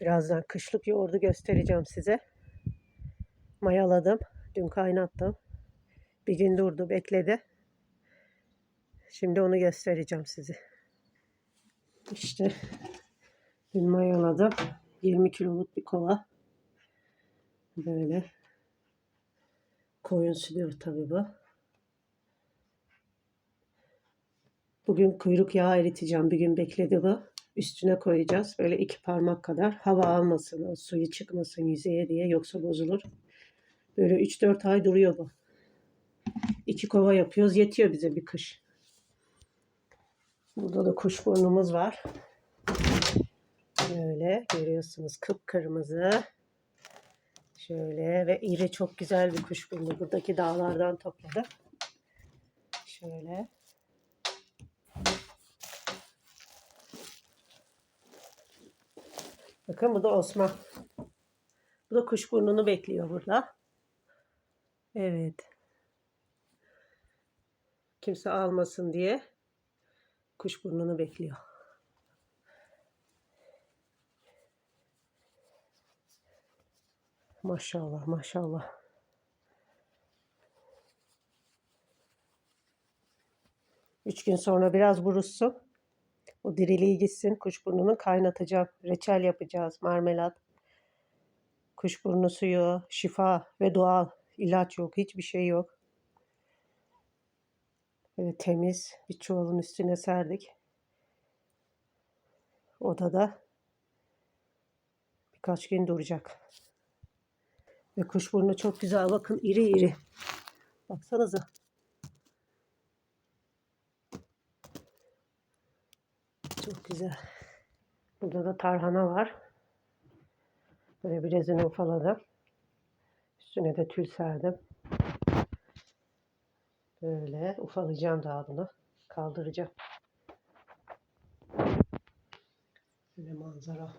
Birazdan kışlık yoğurdu göstereceğim size. Mayaladım. Dün kaynattım. Bir gün durdu bekledi. Şimdi onu göstereceğim size. İşte dün mayaladım. 20 kiloluk bir kova. Böyle. Koyun sütü tabii bu. Bugün kuyruk yağı eriteceğim. Bir gün bekledi bu. Üstüne koyacağız. Böyle iki parmak kadar. Hava almasın, suyu çıkmasın yüzeye diye. Yoksa bozulur. Böyle 3-4 ay duruyor bu. İki kova yapıyoruz. Yetiyor bize bir kış. Burada da kuşburnumuz var. Böyle görüyorsunuz kıpkırmızı. Şöyle ve iri çok güzel bir kuşburnu. Buradaki dağlardan topladım. Şöyle. Bakın bu da Osman. Bu da kuşburnunu bekliyor burada. Evet. Kimse almasın diye kuşburnunu bekliyor. Maşallah maşallah. Üç gün sonra biraz buruşsun. O diriliği gitsin. Kuşburnunu kaynatacağım. Reçel yapacağız. Marmelat. Kuşburnu suyu, şifa ve doğal. ilaç yok. Hiçbir şey yok. Böyle temiz bir çuvalın üstüne serdik. Odada birkaç gün duracak. Ve kuşburnu çok güzel. Bakın iri iri. Baksanıza. Çok güzel. Burada da tarhana var. Böyle birazını ufaladım. Üstüne de tül serdim. Böyle ufalayacağım daha bunu. Kaldıracağım. Böyle manzara.